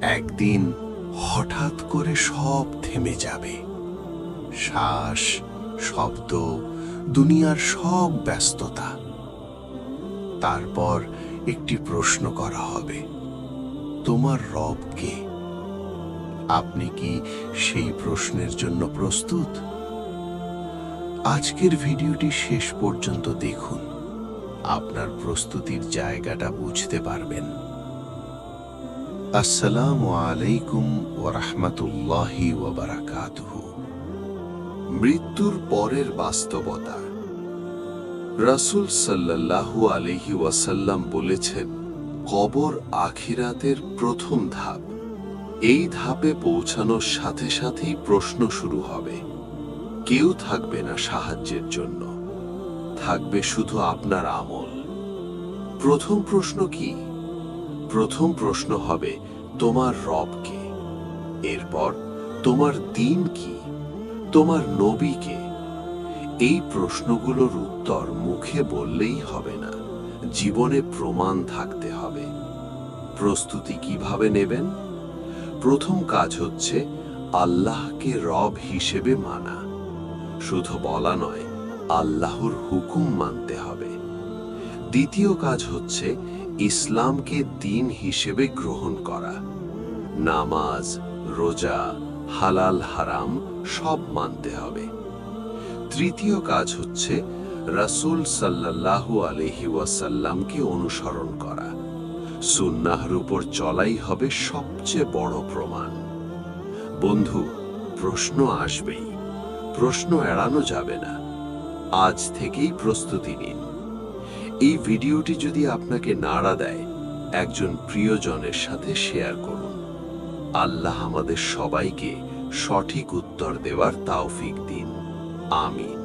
একদিন হঠাৎ করে সব থেমে যাবে। শ্বাস, শব্দ, দুনিয়ার সব ব্যস্ততা। তারপর একটি প্রশ্ন করা হবে, তোমার রব কে? আপনি কি সেই প্রশ্নের জন্য প্রস্তুত? আজকের ভিডিওটি শেষ পর্যন্ত দেখুন। আপনার প্রস্তুতির জায়গাটা বুঝতে পারবেন। আসসালামু আলাইকুম ওরহমতুল্লাহি ওবরাকাতুহু মৃত্যুর পরের বাস্তবতা। রাসূল সাল্লাল্লাহু আলাইহি ওয়াসাল্লাম বলেছেন, কবর আখিরাতের প্রথম ধাপ। এই ধাপে পৌঁছানোর সাথে সাথেই প্রশ্ন শুরু হবে, কেউ থাকবে না সাহায্যের জন্য, থাকবে শুধু আপনার আমল। প্রথম প্রশ্ন কি? প্রথম প্রশ্ন হবে, তোমার রব কে? এরপর, তোমার দিন কি? তোমার নবী কে? এই প্রশ্নগুলোর উত্তর মুখে বললেই হবে না, জীবনে প্রমাণ থাকতে হবে। প্রস্তুতি কীভাবে নেবেন? প্রথম কাজ হচ্ছে, আল্লাহকে রব হিসেবে মানা। শুধু বলা নয়, আল্লাহর হুকুম মানতে হবে। দ্বিতীয় কাজ হচ্ছে ইসলামকে দিন হিসেবে গ্রহণ করা। নামাজ, রোজা, হালাল হারাম সব মানতে হবে। তৃতীয় কাজ হচ্ছে রাসূল সাল্লাল্লাহু আলাইহি ওয়াসাল্লামকে অনুসরণ করা। সুন্নাহর উপর চলাই হবে সবচেয়ে বড় প্রমাণ। বন্ধু, প্রশ্ন আসবেই। প্রশ্ন এড়ানো যাবে না। আজ থেকেই প্রস্তুতি নিন। এই ভিডিওটি যদি আপনাকে নাড়া দেয়, একজন প্রিয়জনের সাথে শেয়ার করুন। আল্লাহ আমাদের সবাইকে সঠিক উত্তর দেওয়ার তাওফিক দিন। আমিন।